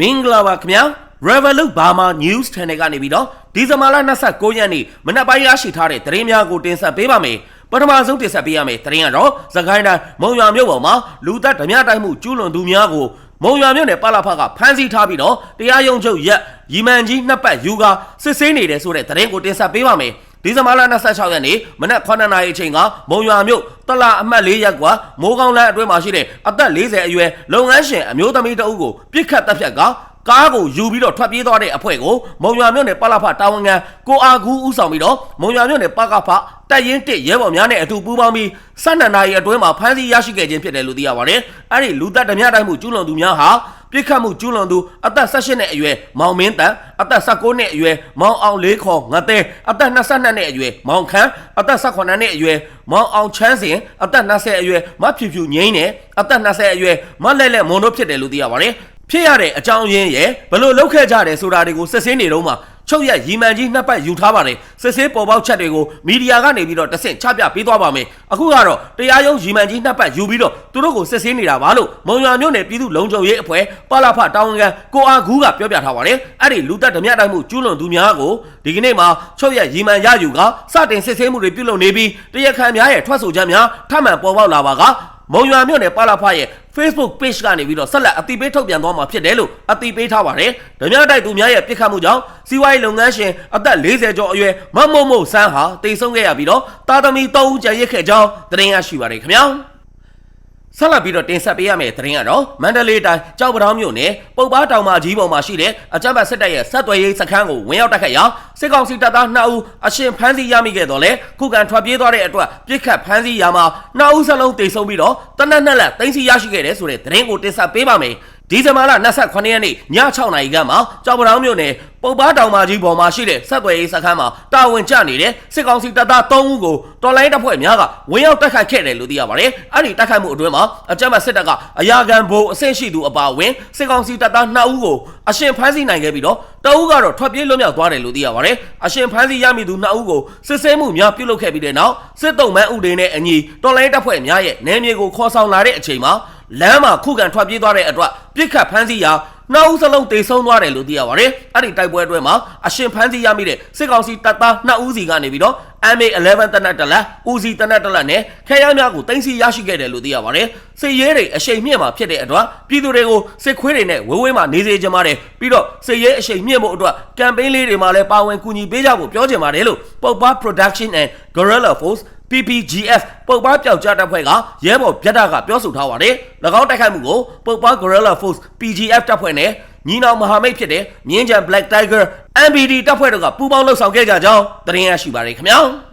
မင်္ဂလာပါခင်ဗျာ Revolut Burma News Channel ကနေပြီးတော့ဒီဇင်ဘာလ29ရက်နေ့မနက်ပိုင်းရရှိထားတဲ့သတင်းများကိုတင်ဆက်ပေးပါမယ်ပထမဆုံးတင်ဆက်ပေးရမယ့်သတင်းကတော့သခိုင်းတိုင်းမုံရွာမြို့ပေါ်မှာလူသက်ဓမြတိုင်းမှုကျူးလွန်သူများကိုမုံရွာမြို့နယ်ပါလာဖကဖမ်းဆီးထားပြီးတော့တရားရုံးချုပ်ရက်ရီမန်ကြီးနှစ်ပတ်ယူကာစစ်ဆေးနေတယ်ဆိုတဲ့သတင်းကိုတင်ဆက်ပေးပါမယ် ဒီဇင်ဘာလ26ရက်နေ့မနက်9နာရီအချိန်ကမုံရွာမြို့တလအမှတ်၄ရပ်ကွာမိုးကောင်းလမ်းအတွင်းမှာရှိတဲ့အသက်40အရွယ်လုပ်ငန်းရှင်အမျိုးသမီးတအုပ်ကိုပြစ်ခတ်တပ်ဖြတ်ကကားကိုယူပြီးတော့ထွက်ပြေးသွားတဲ့အဖွဲ့ကိုမုံရွာမြို့နယ်ပလဖတာဝန်ခံကိုအာကူဦးဆောင်ပြီးတော့မုံရွာမြို့နယ်ပကဖတက်ရင်တစ်ရဲဘော်များနဲ့အတူပူးပေါင်းပြီး12နာရီအတွင်းမှာဖမ်းဆီးရရှိခဲ့ခြင်းဖြစ်တယ်လို့သိရပါတယ်။အဲ့ဒီလူသက်ဓမြတိုင်းမှုကျူးလွန်သူများဟာ ပြစ်ခတ်မှုကျူးလွန်သူအသက်18နှစ်အရွယ်မောင်မင်းတန်အသက်19နှစ်အရွယ်မောင်အောင်လေးခေါ်ငတဲ့အသက်22နှစ်အရွယ်မောင်ခန်းအသက်18နှစ်အရွယ်မောင်အောင်ချမ်းစင်အသက်20အရွယ်မဖြူဖြူငိမ့်နဲ့အသက်20အရွယ်မလဲလဲမွန်တို့ဖြစ်တယ်လို့သိရပါတယ်ဖြစ်ရတဲ့အကြောင်းရင်းရဲ့ဘလို့လောက်ခဲ့ကြတယ်ဆိုတာတွေကိုစစ်ဆေးနေတော့မှ ချုပ်ရရီမန်ကြီးနှစ်ပတ်ယူထားပါတယ်စစ်ဆေးပေါ်ပေါက်ချက်တွေကိုမီဒီယာကနေပြီးတော့တဆင့်ချပြပေးသွားပါမယ်အခုကတော့တရားရုံးရီမန်ကြီးနှစ်ပတ်ယူပြီးတော့သူတို့ကိုစစ်ဆေးနေတာပါလို့မုံရွာမြို့နယ်ပြည်သူ့လုံခြုံရေးအဖွဲ့ပါလာဖတာဝန်ခံကိုအာဂူးကပြောပြထားပါတယ်အဲ့ဒီလူသက်ဓမြတိုင်းမှုကျူးလွန်သူများကိုဒီကနေ့မှာချုပ်ရရီမန်ရယူကစတင်စစ်ဆေးမှုတွေပြုလုပ်နေပြီးတရားခံများရဲ့ထွက်ဆိုချက်များထပ်မံပေါ်ပေါက်လာပါက မုံရွာမြို့နယ်ပါလာဖရဲ့ Facebook page ကနေပြီးတော့ဆက်လက်အတိပေးထုတ်ပြန်သွားမှာဖြစ်တယ်လို့အတိပေးထားပါတယ်။ဓမြတိုက်သူများရဲ့ပြစ်ခတ်မှုကြောင့်စီးပွားရေးလုပ်ငန်းရှင်အသက်40ကျော်အရွယ်မမုံမုံဆန်းဟာတိတ်ဆုံးခဲ့ရပြီးတော့တာသမီ3ဦးကြံရစ်ခဲ့ကြောင်းသတင်းရရှိပါတယ်ခင်ဗျာ။ ဆက်လက်ပြီးတော့တင်ဆက်ပေးရမယ့်သတင်းကတော့မန္တလေးတိုင်းကြောက်ပတောင်းမြို့နယ်ပုပ်ပားတောင်မကြီးပေါ်မှာရှိတဲ့အကြမ်းဖက်စစ်တပ်ရဲ့ဆက်သွယ်ရေးစခန်းကိုဝင်ရောက်တိုက်ခတ်ရာစစ်ကောင်စီတပ်သား2ဦးအရှင်ဖမ်းဆီးရမိခဲ့တော့လေခုခံထွက်ပြေးသွားတဲ့အတွက်ပြစ်ခတ်ဖမ်းဆီးရာမှာ2ဦးစလုံးတိတ်ဆုံးပြီးတော့တနက်နဲ့လက်တင်စီရရှိခဲ့တယ်ဆိုတဲ့သတင်းကိုတင်ဆက်ပေးပါမယ် ဒီဇင်ဘာလ28ရက်နေ့ည6နာရီခန့်မှာကြောက်ပတောင်းမြို့နယ်ပုပ်ပားတောင်မကြီးပေါ်မှာရှိတဲ့ဆက်သွယ်ရေးစခန်းမှာတာဝန်ကျနေတဲ့စစ်ကောင်စီတပ်သား3ဦးကိုတော်လိုင်းတပ်ဖွဲ့များကဝင်ရောက်တိုက်ခိုက်ခဲ့တယ်လို့သိရပါတယ်။အဲ့ဒီတိုက်ခိုက်မှုအတွင်းမှာအကြမ်းဖက်စစ်တပ်ကအရာခံဘိုးအဆင့်ရှိသူအပါအဝင်စစ်ကောင်စီတပ်သား2ဦးကိုအရှင်ဖမ်းဆီးနိုင်ခဲ့ပြီးတော့တအုပ်ကတော့ထွက်ပြေးလွတ်မြောက်သွားတယ်လို့သိရပါတယ်။အရှင်ဖမ်းဆီးရမိသူ2ဦးကိုစစ်ဆေးမှုများပြုလုပ်ခဲ့ပြီးတဲ့နောက်စစ်တုံးမန်းဥဒေနဲ့အညီတော်လိုင်းတပ်ဖွဲ့များရဲ့နယ်မြေကိုခေါ်ဆောင်လာတဲ့အချိန်မှာ လမ်းမှာခုခံထွက်ပြေးသွားတဲ့အတွက်ပြစ်ခတ်ဖမ်းဆီးရာနောက်ဦးစလုံးတေဆုံးသွားတယ်လို့သိရပါတယ်။အဲ့ဒီတိုက်ပွဲအတွင်းမှာအရှင်ဖမ်းဆီးရမိတဲ့စစ်ကောင်စီတပ်သား2ဦးစီကနေပြီးတော့ MA11 တနက်တလက်ဦးစီတနက်တလက်နဲ့ခဲရများကိုတင်စီရရှိခဲ့တယ်လို့သိရပါတယ်။စစ်ရေးတွေအရှိန်မြင့်မှာဖြစ်တဲ့အတွက်ပြည်သူတွေကိုစစ်ခွေးတွေနဲ့ဝေဝေးမှာနေစေချင်ပါတယ်။ပြီးတော့စစ်ရေးအရှိန်မြင့်မှုအတွက်ကမ်ပိန်းလေးတွေမှာလည်းပါဝင်ကူညီပေးကြဖို့ပြောချင်ပါတယ်လို့ပုပ်ပါ Production and Guerrilla Force PPGF ပုတ်ပါပျောက်ကြားတပ်ဖွဲ့ကရဲဘော်ဗျက်တာကပြောဆိုထားပါတယ်။၎င်းတိုက်ခိုက်မှုကိုပုတ်ပါ Guerrilla Force PGF တပ်ဖွဲ့နဲ့ညီနောင်မဟာမိတ်ဖြစ်တဲ့မြင်းကြံ Black Tiger MBD တပ်ဖွဲ့တို့ကပူးပေါင်းလှုပ်ဆောင်ခဲ့ကြကြောင်းသတင်းရရှိပါတယ်ခင်ဗျာ။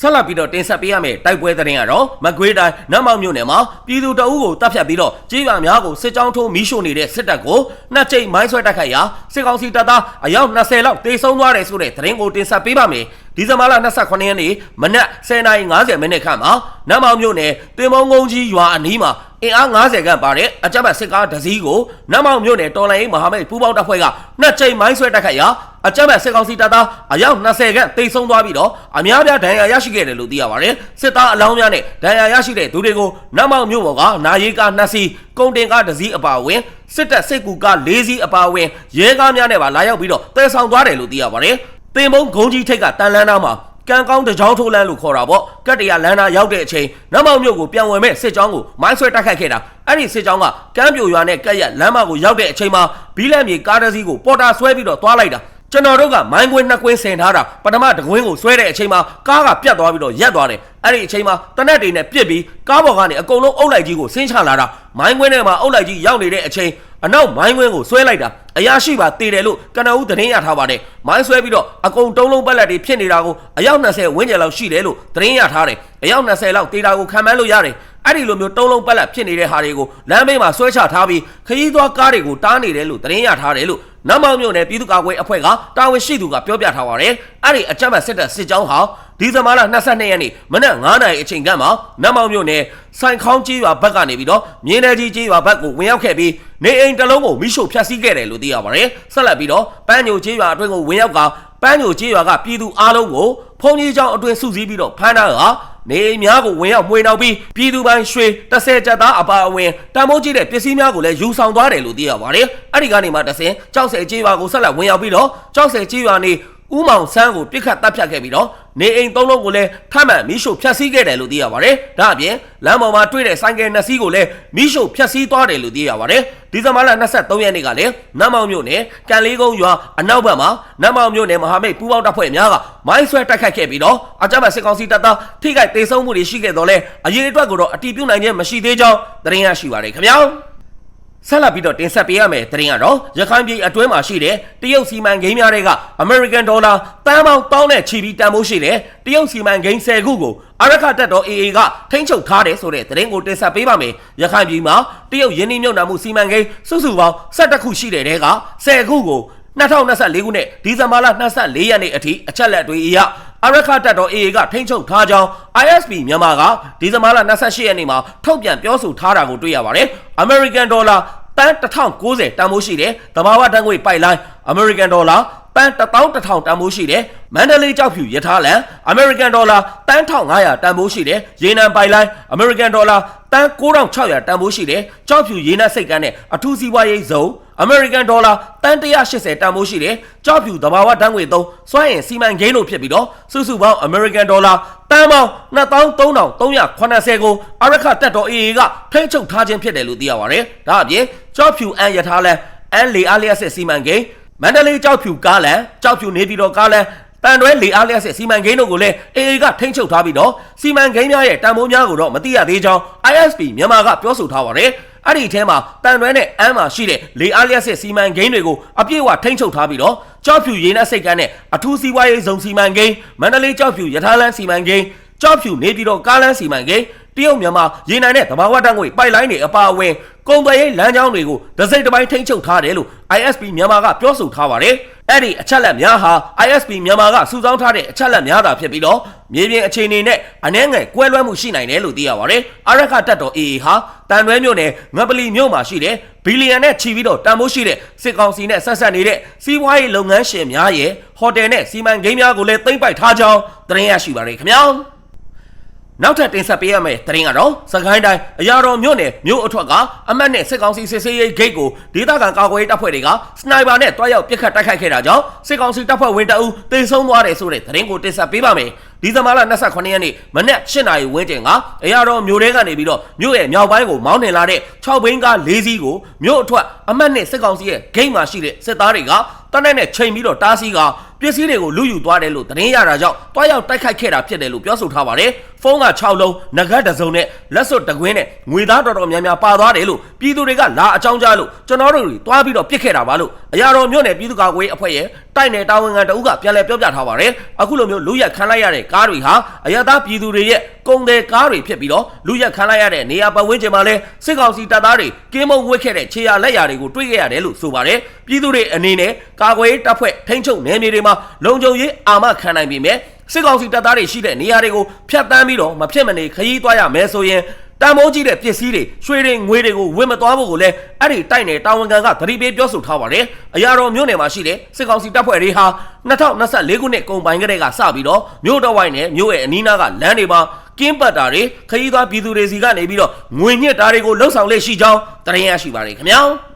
ဆက်လက်ပြီးတော့တင်ဆက်ပေးရမယ့်တိုက်ပွဲသတင်းကတော့မကွေးတိုင်းနတ်မောက်မြို့နယ်မှာပြည်သူတအုပ်ကိုတပ်ဖြတ်ပြီးတော့ကြေးပါများကိုစစ်ကြောင်းထိုးမီးရှို့နေတဲ့စစ်တပ်ကိုနှစ်ကြိမ်မိုင်းဆွဲတိုက်ခိုက်ရာစစ်ကောင်စီတပ်သားအယောက်20လောက်တေဆုံးသွားတယ်ဆိုတဲ့သတင်းကိုတင်ဆက်ပေးပါမယ် ဒီဇင်ဘာလ28ရက်နေ့မနက်10:50မိနစ်ခန့်မှာနတ်မောက်မြို့နယ်တင်မုံကုန်းကြီးရွာအနီးမှာအင်အား90ခန့်ပါတဲ့အကြမ်းဖက်စစ်ကားတစ်စီးကိုနတ်မောက်မြို့နယ်တော်လိုင်းမဟာမိတ်ပူးပေါင်းတပ်ဖွဲ့ကနှစ်ကြိမ်မိုင်းဆွဲတိုက်ခိုက်ရာအကြမ်းဖက်စစ်ကောင်စီတပ်သားအယောက်20ခန့်တိတ်ဆုံးသွားပြီးတော့အများပြားဒဏ်ရာရရှိခဲ့တယ်လို့သိရပါတယ်စစ်သားအလောင်းများနဲ့ဒဏ်ရာရရှိတဲ့သူတွေကိုနတ်မောက်မြို့ပေါ်ကနာရီကား2စီးကုန်တင်ကားတစ်စီးအပါအဝင်စစ်တပ်စစ်ကူကား4စီးအပါအဝင်ရဲကားများနဲ့ပါလာရောက်ပြီးတော့တည်ဆောင်သွားတယ်လို့သိရပါတယ် တင်မုံဂုံကြီးထိတ်ကတန်လန်းသားမှာကံကောင်းတကြောင်းထိုးလန်းလို့ခေါ်တာပေါ့ကတ်တရလန်းနာရောက်တဲ့အချိန်နတ်မောင်မြို့ကိုပြန်ဝင်မဲ့စစ်ကြောင်းကိုမိုင်းဆွဲတိုက်ခိုက်ခဲ့တာအဲ့ဒီစစ်ကြောင်းကကမ်းပြိုရွာနဲ့ကက်ရက်လမ်းမကိုရောက်တဲ့အချိန်မှာဘီလက်မြေကားတစ်စီးကိုပေါ်တာဆွဲပြီးတော့သွားလိုက်တာကျွန်တော်တို့ကမိုင်းကွင်းနှစ်ကွင်းဆင်ထားတာပထမတကွင်းကိုဆွဲတဲ့အချိန်မှာကားကပြတ်သွားပြီးတော့ရက်သွားတယ်အဲ့ဒီအချိန်မှာတနက်တွေနဲ့ပြစ်ပြီးကားပေါ်ကနေအကုန်လုံးအုပ်လိုက်ကြီးကိုဆင်းချလာတာမိုင်းကွင်းထဲမှာအုပ်လိုက်ကြီးရောက်နေတဲ့အချိန်အနောက်မိုင်းကွင်းကိုဆွဲလိုက်တာ အရာရှိပါတည်တယ်လို့ကနဦးသတင်းရထားပါတယ်မိုင်းဆွဲပြီးတော့အကုန်တုံးလုံးပက်လက်တွေဖြစ်နေတာကိုအယောက်20ဝန်းကျင်လောက်ရှိတယ်လို့သတင်းရထားတယ်အယောက်20လောက်တေးတာကိုခံမှန်းလို့ရတယ်အဲ့ဒီလိုမျိုးတုံးလုံးပက်လက်ဖြစ်နေတဲ့ဟာတွေကိုလမ်းဘေးမှာဆွဲချထားပြီးခရီးသွားကားတွေကိုတားနေတယ်လို့သတင်းရထားတယ်လို့ နမောင်မြို့နယ်ပြည်သူ့ကာကွယ်အဖွဲ့ကတာဝန်ရှိသူကပြောပြထားပါတယ်အဲ့ဒီအကြမ်းဖက်စစ်တပ်စစ်ကြောင်းဟာဒီဇင်ဘာလ22ရက်နေ့မနက်9:00နာရီအချိန်ကမှနမောင်မြို့နယ်စိုင်ခေါင်းကြီးရွာဘက်ကနေပြီးတော့မြင်းနယ်ကြီးကြီးရွာဘက်ကိုဝင်ရောက်ခဲ့ပြီးနေအိမ်တစ်လုံးကိုမိရှို့ဖျက်ဆီးခဲ့တယ်လို့သိရပါတယ်ဆက်လက်ပြီးတော့ပန်းညိုကြီးရွာအတွင်းကိုဝင်ရောက်ကပန်းညိုကြီးရွာကပြည်သူအားလုံးကိုဖုန်ကြီးကျောင်းအတွင်းစုစည်းပြီးတော့ဖမ်းတာက နေအိမ်များကိုဝင်ရောက်မှွေနှောက်ပြီးပြည်သူပိုင်းရွှေ30ကျပ်သားအပါအဝင်တန်မိုးကြီးတဲ့ပစ္စည်းများကိုလည်းယူဆောင်သွားတယ်လို့သိရပါတယ်။အဲ့ဒီကနေမှတဆင်ကြောက်စဲကြေးရွာကိုဆက်လက်ဝင်ရောက်ပြီးတော့ကြောက်စဲကြေးရွာနေ ဦးမောင်ဆန်းကိုပြစ်ခတ်တပ်ဖြတ်ခဲ့ပြီးတော့နေအိမ်သုံးလုံးကိုလည်းထပ်မံမိရှို့ဖျက်ဆီးခဲ့တယ်လို့သိရပါတယ်။ဒါအပြင်လမ်းပေါ်မှာတွေ့တဲ့ဆိုင်ကယ်နှစ်စီးကိုလည်းမိရှို့ဖျက်ဆီးသွားတယ်လို့သိရပါတယ်။ဒီဇင်ဘာလ23ရက်နေ့ကလည်းနမ်မောင်မြို့နယ်ကန်လေးကုန်းရွာအနောက်ဘက်မှာနမ်မောင်မြို့နယ်မဟာမိတ်ပူးပေါင်းတပ်ဖွဲ့များကမိုင်းဆွဲတိုက်ခိုက်ခဲ့ပြီးတော့အကြမ်းဖက်စစ်ကောင်စီတပ်သားထိခိုက်ဒေဆုံးမှုတွေရှိခဲ့တော့လဲအရေးအတွက်ကိုတော့အတီးပြုတ်နိုင်ခြင်းမရှိသေးကြောင်းသတင်းရရှိပါတယ်ခင်ဗျာ။ ဆက်လက်ပြီးတော့တင်ဆက်ပေးရမယ်သတင်းကတော့ရခိုင်ပြည်အတွင်းမှာရှိတဲ့တရုတ်စီမံကိန်းများတွေက American Dollar တန်ပေါင်းတောင်းနဲ့ချီပြီးတန်ဖိုးရှိတဲ့တရုတ်စီမံကိန်း10ခုကိုအရခတပ်တော် AA ကထိန်းချုပ်ထားတယ်ဆိုတဲ့သတင်းကိုတင်ဆက်ပေးပါမယ်ရခိုင်ပြည်မှာတရုတ်ယင်းနှိမ့်မြုပ်နှံမှုစီမံကိန်းစုစုပေါင်း17ခုရှိတဲ့တဲက10ခုကို2024ခုနှစ်ဒီဇင်ဘာလ24ရက်နေ့အထိအချက်လက်တွေအရ အရခတပ်တော် AA ကထိန်းချုပ်ထားကြောင်း ISP မြန်မာကဒီဇင်ဘာလ28ရက်နေ့မှာထုတ်ပြန်ပြောဆိုထားတာကိုတွေ့ရပါတယ် American Dollar တန်း1090တန်ဖိုးရှိတယ်။တဘာဝတန်းငွေပိုက်လိုင်း American Dollar တန်း11000တန်ဖိုးရှိတယ်။မန္တလေးကြောက်ဖြူရထားလန် American Dollar တန်း1500တန်ဖိုးရှိတယ်။ရေနံပိုက်လိုင်း American Dollar တန်း9600တန်ဖိုးရှိတယ်။ကြောက်ဖြူရေနံစိတ်ကန်းနဲ့အထူးစီးပွားရေးဇုံ American Dollar တန်180တန်ဖိုးရှိတယ်။ကြောက်ဖြူတဘာဝတန်းငွေ3စွမ်းရင်စီမံကိန်းလို့ဖြစ်ပြီးတော့စုစုပေါင်း American Dollar တန်ပေါင်း23,380ကိုအရခတက်တော် AA ကထိန်းချုပ်ထားခြင်းဖြစ်တယ်လို့သိရပါတယ်။ဒါအပြင်ကြောက်ဖြူအန်ရထားလန်အန်လေအားလျက်စစ်စီမံကိန်း မန္တလေးကြောက်ဖြူကားလန်ကြောက်ဖြူနေပြည်တော်ကားလန်တန်တွဲလေအားလျက်စစ်စီမံကိန်းတို့ကိုလည်း AA ကထိန်းချုပ်ထားပြီးတော့စီမံကိန်းများရဲ့တန်ဖိုးများကိုတော့မသိရသေးကြောင်း ISP မြန်မာကပြောဆိုထားပါတယ်။အဲ့ဒီအထဲမှာတန်တွဲနဲ့အမ်းမှာရှိတဲ့လေအားလျက်စစ်စီမံကိန်းတွေကိုအပြည့်အဝထိန်းချုပ်ထားပြီးတော့ကြောက်ဖြူရေနက်စိတ်ကန်းနဲ့အထူးစီးပွားရေးဇုံစီမံကိန်းမန္တလေးကြောက်ဖြူရထားလမ်းစီမံကိန်းကြောက်ဖြူနေပြည်တော်ကားလမ်းစီမံကိန်း တရုတ်မြန်မာရေနံနဲ့တဘာဝတန်းငွေပိုက်လိုင်းတွေအပါအဝင်ကုန်သွယ်ရေးလမ်းကြောင်းတွေကိုဒစိမ့်တစ်ပိုင်းထိန်းချုပ်ထားတယ်လို့ ISP မြန်မာကပြောဆိုထားပါတယ်။အဲ့ဒီအချက်လက်များဟာ ISP မြန်မာကစုဆောင်းထားတဲ့အချက်လက်များသာဖြစ်ပြီးတော့မြေပြင်အခြေအနေနဲ့အနှဲငယ်ကွဲလွဲမှုရှိနိုင်တယ်လို့သိရပါတယ်။အရခတက်တော် AA ဟာတန်တွဲမြို့နယ်ငပလီမြို့မှာရှိတဲ့ဘီလီယံနဲ့ချီပြီးတော့တန်ဖိုးရှိတဲ့စစ်ကောင်စီနဲ့ဆက်ဆက်နေတဲ့စီးပွားရေးလုပ်ငန်းရှင်များရဲ့ဟိုတယ်နဲ့စီမံကိန်းများကိုလည်းသိမ့်ပိုက်ထားကြောင်းသတင်းရရှိပါရခင်ဗျာ။ နောက်ထပ်တင်ဆက်ပေးရမယ့်သတင်းကတော့စကိုင်းတိုင်းအရာတော်မြို့နယ်မြို့အထွတ်ကအမတ်နဲ့စစ်ကောင်စီစစ်ဆေးရေးဂိတ်ကိုဒေသခံကာကွယ်ရေးတပ်ဖွဲ့တွေကစနိုက်ပါနဲ့တွားရောက်ပစ်ခတ်တိုက်ခိုက်ခဲ့တာကြောင့်စစ်ကောင်စီတပ်ဖွဲ့ဝင်တအုပ်တေဆုံးသွားတယ်ဆိုတဲ့သတင်းကိုတင်ဆက်ပေးပါမယ်။ ဒီဇင်ဘာလ28ရက်နေ့မနက်8နာရီဝန်းကျင်ကအရာတော်မြို့ထဲကနေပြီးတော့မြို့ရဲ့မြောက်ပိုင်းကိုမောင်းနှင်လာတဲ့6ဘင်းကား၄စီးကိုမြို့အထွတ်အမတ်နဲ့စစ်ကောင်စီရဲ့ဂိတ်မှာရှိတဲ့စစ်သားတွေကတနက်နဲ့ချိန်ပြီးတော့တားဆီးကပစ္စည်းတွေကိုလူယူသွားတယ်လို့သတင်းရတာကြောင့်တွားရောက်တိုက်ခိုက်ခဲ့တာဖြစ်တယ်လို့ပြောဆိုထားပါတယ်။ဖုန်းက6လုံးငကတ်တစ်စုံနဲ့လက်စွပ်တကွင်းနဲ့ငွေသားတော်တော်များများပါသွားတယ်လို့ပြည်သူတွေကလာအကြောင်းကြားလို့ကျွန်တော်တို့တွေတွားပြီးတော့ပြစ်ခဲ့တာပါလို့ အရာတော်မြို့နယ်ပြည်သူ့ကာကွယ်ရေးအဖွဲ့ရဲ့တိုက်နယ်တာဝန်ခံတအုပ်ကပြန်လည်ပြောပြထားပါတယ်။အခုလိုမျိုးလူရက်ခံလိုက်ရတဲ့ကားတွေဟာအရသာပြည်သူတွေရဲ့ကုန်တယ်ကားတွေဖြစ်ပြီးတော့လူရက်ခံလိုက်ရတဲ့နေရာပတ်ဝန်းကျင်မှာလဲစစ်ကောင်စီတပ်သားတွေကင်းမုံဝစ်ခဲ့တဲ့ခြေရလက်ရာတွေကိုတွေ့ခဲ့ရတယ်လို့ဆိုပါတယ်။ပြည်သူတွေအနေနဲ့ကာကွယ်ရေးတပ်ဖွဲ့ထိန်းချုပ်နယ်မြေတွေမှာလုံခြုံရေးအာမခံနိုင်ပြီမဲ့စစ်ကောင်စီတပ်သားတွေရှိတဲ့နေရာတွေကိုဖျက်ဆီးပြီးတော့မဖြစ်မနေခရီးသွားရမယ်ဆိုရင် တန်မိုးကြီးတဲ့ပစ္စည်းတွေရွှေတွေငွေတွေကိုဝင်မသွားဖို့ကိုလည်းအဲ့ဒီတိုက်နယ်တာဝန်ခံကသတိပေးပြောဆိုထားပါတယ်။အရာတော်မြို့နယ်မှာရှိတဲ့စစ်ကောင်စီတပ်ဖွဲ့တွေဟာ2024ခုနှစ်ကုန်ပိုင်းကတည်းကစပြီးတော့မြို့တော်ဝိုင်းနဲ့မြို့ရဲ့အနီးနားကလမ်းတွေမှာကင်းပတ်တာတွေခရီးသွားပြည်သူတွေစီကနေပြီးတော့ငွေညစ်တာတွေကိုလှုပ်ဆောင်လက်ရှိကြောင်းသတင်းရရှိပါတယ်ခင်ဗျာ။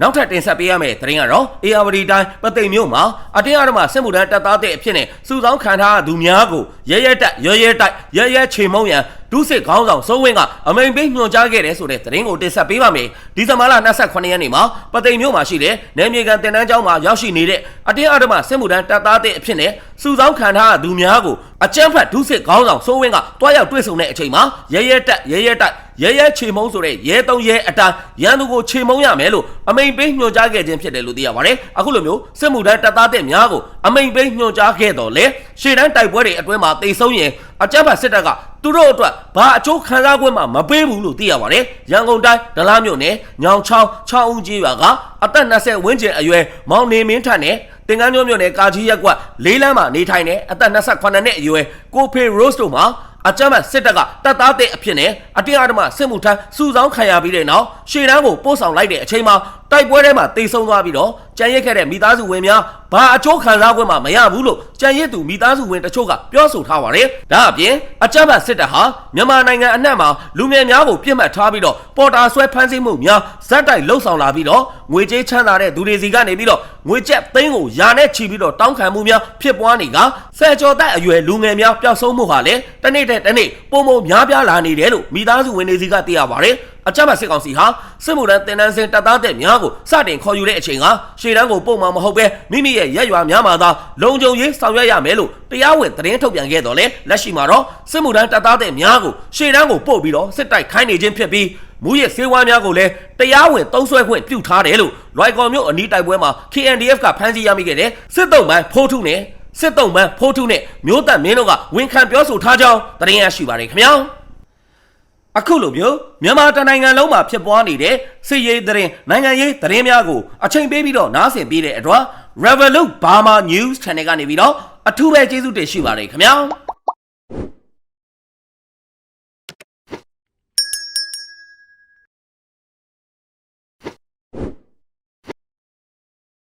နောက်ထပ်တင်ဆက်ပေးရမယ့်သတင်းကတော့အေယာဝတီတိုင်းပသိမ်မြို့မှာအတင်းအဓမ္မစစ်မှုထမ်းတပ်သားတဲ့အဖြစ်နဲ့စုဆောင်းခံထားသူများကိုရဲရဲတက်ရဲရဲတိုက်ရဲရဲချေမုံရန် ဒုစစ်ခေါင်းဆောင်စိုးဝင်းကအမိန်ပေးညွှန်ကြားခဲ့တယ်ဆိုတဲ့သတင်းကိုတင်ဆက်ပေးပါမယ်ဒီဇင်ဘာလ28ရက်နေ့မှာပသိမ်မြို့မှာရှိတဲ့နယ်မြေကန်တင်တန်းကျောင်းမှာရောက်ရှိနေတဲ့အတင်းအဓမ္မစစ်မှုထမ်းတပ်သားတဲ့အဖြစ်နဲ့စုဆောင်းခံထားသူများကို အကြမ်းဖက်ဒုစစ်ခေါင်းဆောင်စိုးဝင်းကတွားရောက်တွေ့ဆုံတဲ့အချိန်မှာရဲရဲတက်ရဲရဲတိုက်ရဲရဲချေမုံဆိုတဲ့ရဲသုံးရဲအတန်းရန်သူကိုချေမုံရမယ်လို့အမိန်ပေးညွှန်ကြားခဲ့ခြင်းဖြစ်တယ်လို့သိရပါတယ်အခုလိုမျိုးစစ်မှုထမ်းတပ်သားတဲ့များကိုအမိန်ပေးညွှန်ကြားခဲ့တော့လေရှေ့တန်းတိုက်ပွဲတွေအတွင်းမှာတိတ်ဆုံးရင်အကြမ်းဖက်စစ်တပ်ကသူတို့အတွက်ဘာအကျိုးခံစား권မှမပေးဘူးလို့သိရပါတယ်ရန်ကုန်တိုင်းဒလားမြို့နယ်ညောင်ချောင်းချောင်းဦးကြီးရွာကအသက်20ဝန်းကျင်အရွယ်မောင်နေမင်းထက်နဲ့ တင်ကန်းမျိုးမြို့နယ်ကာကြီးရက်ကွက်လေးလမ်းမှာနေထိုင်တဲ့အသက်28နှစ်အရွယ်ကိုဖေရိုးစ်တို့မှာအကြမ်းဖက်စစ်တပ်ကတပ်သားတဲ့အဖြစ်နဲ့အတင်းအဓမ္မစစ်မှုထမ်းစုဆောင်းခံရပြီးတဲ့နောက်ရှေ့တန်းကိုပို့ဆောင်လိုက်တဲ့အချိန်မှာတိုက်ပွဲထဲမှာတိတ်ဆုံးသွားပြီးတော့ကြံရစ်ခဲ့တဲ့မိသားစုဝင်များဘာအချိုးခံစား권မှမရဘူးလို့ကြံရစ်သူမိသားစုဝင်တချို့ကပြောဆိုထားပါတယ်။ဒါအပြင်အကြမ်းဖက်စစ်တပ်ဟာမြန်မာနိုင်ငံအနှံ့မှာလူငယ်များကိုပြစ်မှတ်ထားပြီးတော့ပေါ်တာဆွဲဖမ်းဆီးမှုများဇက်တိုက်လှုပ်ဆောင်လာပြီးတော့ငွေကြေးချမ်းသာတဲ့သူတွေစီကနေပြီးတော့ ငွေကျပ်သိန်းကိုယာနဲ့ချီပြီးတော့တောင်းခံမှုများဖြစ်ပွားနေကဆယ်ကျော်သက်အရွယ်လူငယ်များပျောက်ဆုံးမှုဟာလည်းတစ်နေ့တည်းတစ်နေ့ပုံပုံများပြားလာနေတယ်လို့မိသားစုဝင်တွေစီကသိရပါတယ်။အကြမ်းဖက်စစ်ကောင်စီဟာစစ်မှုထမ်းတင်နန်းစင်တပ်သားတဲ့များကိုစတင်ခေါ်ယူတဲ့အချိန်ကရှေ့တန်းကိုပုံမှန်မဟုတ်ပဲမိမိရဲ့ရက်ရွာများမှာသာလုံခြုံရေးဆောင်ရွက်ရမယ်လို့တရားဝင်သတင်းထုတ်ပြန်ခဲ့တော်လဲလက်ရှိမှာတော့စစ်မှုထမ်းတပ်သားတဲ့များကိုရှေ့တန်းကိုပို့ပြီးတော့စစ်တိုက်ခိုင်းနေခြင်းဖြစ်ပြီး မူရစ်စေဝါများကိုလည်းတရားဝင်တုံးဆွဲခွင့်ပြုထားတယ်လို့လွိုင်ကော်မြို့အနီးတိုက်ပွဲမှာ KNDF ကဖမ်းဆီးရမိခဲ့တဲ့စစ်တုံးမှန်ဖိုးထုနဲ့စစ်တုံးမှန်ဖိုးထုနဲ့မျိုးသက်မင်းတို့ကဝန်ခံပြောဆိုထားကြောင်းသတင်းရရှိပါတယ်ခင်ဗျာအခုလိုမျိုးမြန်မာတနိုင်ငံလုံးမှာဖြစ်ပွားနေတဲ့စစ်ရေးသတင်းနိုင်ငံရေးသတင်းများကိုအချိန်ပေးပြီးတော့နားဆင်ပေးတဲ့အတွက် Revolut Burma News Channel ကနေပြီးတော့အထူးပဲကျေးဇူးတင်ရှိပါတယ်ခင်ဗျာ